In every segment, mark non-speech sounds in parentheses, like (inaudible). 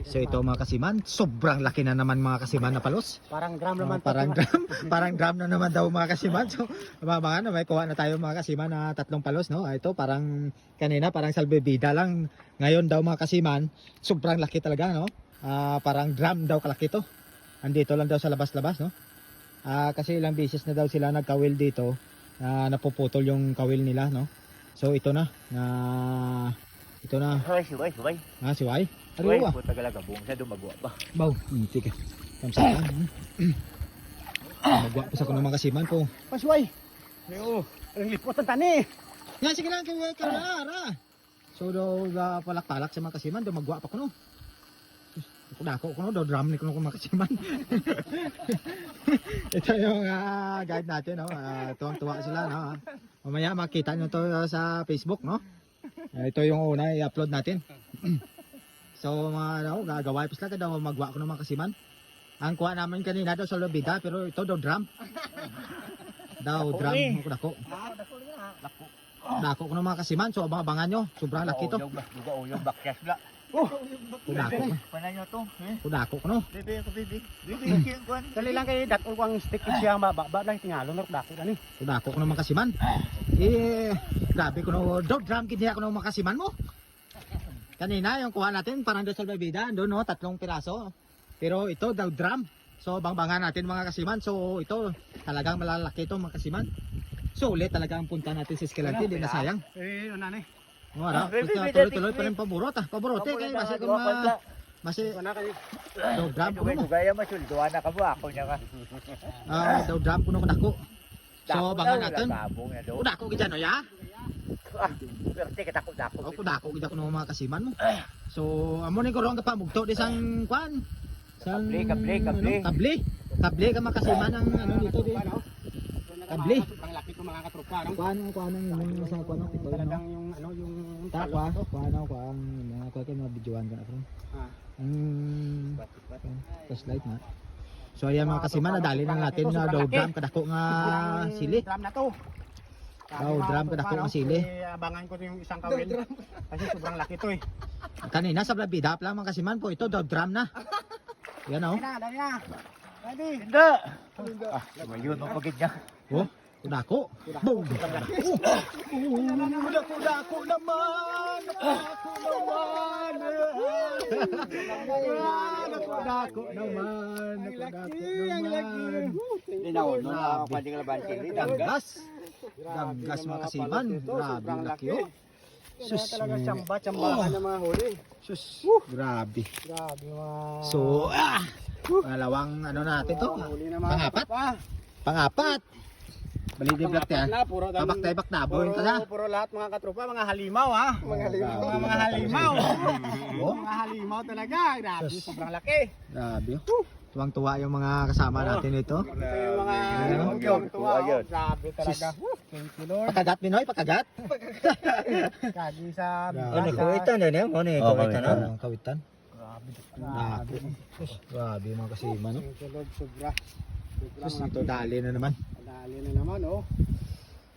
So ito mga kasiman, sobrang laki na naman mga kasiman na palos. Parang drum naman. parang drum, (laughs) parang drum na naman daw mga kasiman. So, mga ano, may kuha na tayo mga kasiman na tatlong palos, no? Ah, Ito parang kanina parang salbebida lang. Ngayon daw mga kasiman, sobrang laki talaga, no? Ah, parang drum daw kalaki to. Andito lang daw sa labas-labas, no? Ah, kasi ilang beses na daw sila nagkawil dito. na napuputol yung kawil nila, no? So ito na, na ito na, Ay, siway, siway. ah. Siway, Ano ba? puta galaga buong siya dumagwa ba. Baw, hmm, sige. Kamsakan. Magwa pa sa kuno kasiman ko. Pasway. Oo. Ang lipot ang tani. Yan, sige lang, kaya kaya ara. So, daw, da, palak-palak sa mga kasiman, daw magwa pa ko no. Ako dako ko no, daw drum ni ko no mga kasiman. (laughs) Ito yung ah, guide natin, no. Ah, tuwang-tuwa sila, no. ah. Mamaya makita nyo to ah, sa Facebook, no. Ah, ito yung una i-upload natin. (clears throat) so, mga ano, gagawa pa sila daw magwa ko ng mga kasiman. Ang kuha namin kanina daw sa lobida, pero ito daw drum. (laughs) daw drum, ako dako. Dako ko ng mga kasiman, so abang-abangan nyo. Sobrang laki to. Duga o yung backcash bla. Kudako ko. Panay nyo to. eh. Kudako ko no. Ako, bebe. Bebe, kiyang kuhan. Dali lang kay dat ang stick siya mababa lang tingalo na dako ani. Kudako ko ng mga kasiman. Eh, grabe ko no. Dog drum kiniya ko ng mga kasiman mo. Kanina yung kuha natin parang doon sa bebida, doon no, tatlong piraso. Pero ito daw drum. So bangbangan natin mga kasiman. So ito talagang malalaki ito mga kasiman. So ulit talaga ang punta natin sa Escalante, hindi na sayang. Eh ano ni? Wala, Bebe, basta bebe, tuloy-tuloy pa rin paborot ah. Paborot eh, kaya basi kung Duwa ma... Kay dog drum ko Dugay, no. dugay, masulduan na ka mo. Ako niya ka. Ah, daw drum ko no dako. So, bangan daw, natin. lababong na daw. O dako gid ano ya? Ah, Pero teka, dako, dako. Ako dako gid ako ng mga kasiman mo. So, amo ni ko ron kapamugto di sang kwan. Sang Kable, kable, kable. Ano, kable. Kable ka makasiman ang ano dito di. Kable. Ang laki ko mga katropa no. Kwan kwan ang yung sa kwan ito no. Talagang yung ano yung Ta kwa, kwan ako kwan mga kwa kay mga videoan ka ako. Ah. Ang flashlight na. So ayan mga kasiman nadali na natin na drum kadako nga sili. Drum na to. Daw drum kadako nga sili. Eh, abangan ko yung isang kawil. Kasi sobrang laki to eh. Kanina sa blabida lang mga kasiman po ito daw drum na. Yan oh. Dali na, dali na. Ready? Hindi. Ah, lumayon mo pagid niya. Oh, dako. Boom. Oh, dako dako naman. Dako naman. Dako dako naman. Dako dako naman. Hindi na ako, no, nakakapwede ka laban sili. Danggas. Danggas mga kasiman. Grabe ang laki oh. Sus, Sus, talaga may- tsamba, tsambahan ng mga huli. Sus, grabe. Grabe mga... So, ah, pangalawang ano natin to. na Pangapat? Pangapat. Balidi black dam- Pabaktay baknabo puro, yun ta na. puro lahat mga katropa, mga halimaw ha. Mga halimaw. Mga, halimaw. (laughs) Oh. mga halimaw talaga. Grabe, sobrang laki. Grabe. oh. Tuwang-tuwa yung mga kasama natin ito. Yung mga tuwa. oh. Grabe talaga. Thank you Lord. Pagkagat Pinoy, pagkagat. (laughs) Kagi sa. Ano, kawitan na niya? Ano, Oh, kawitan na? Kawitan. Grabe. Grabe. Grabe mga kasima no. Thank you Lord, sobra. Sus, mga ito dali na naman. Dali na naman oh.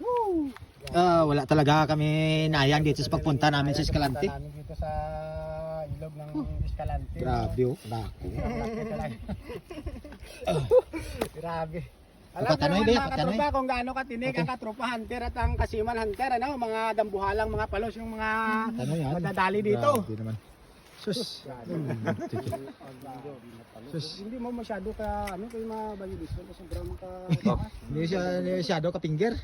Woo! Ah, wala talaga kami nayang dito sa pagpunta namin sa Escalante. Namin dito sa ilog ng Escalante. Grabe oh, laki. (laughs) (laughs) Grabe. Alam Kapatanoy, mga kapatanoy. katropa kung gaano katinig ang katropa hunter at ang kasiman hunter, ano, mga dambuhalang mga palos yung mga madadali dito. Grabe naman. Sus. Sus. Hindi mo masyado ka, ano, kayo mga bayudis, sobrang ka... Hindi siya, hindi siya daw kapingger.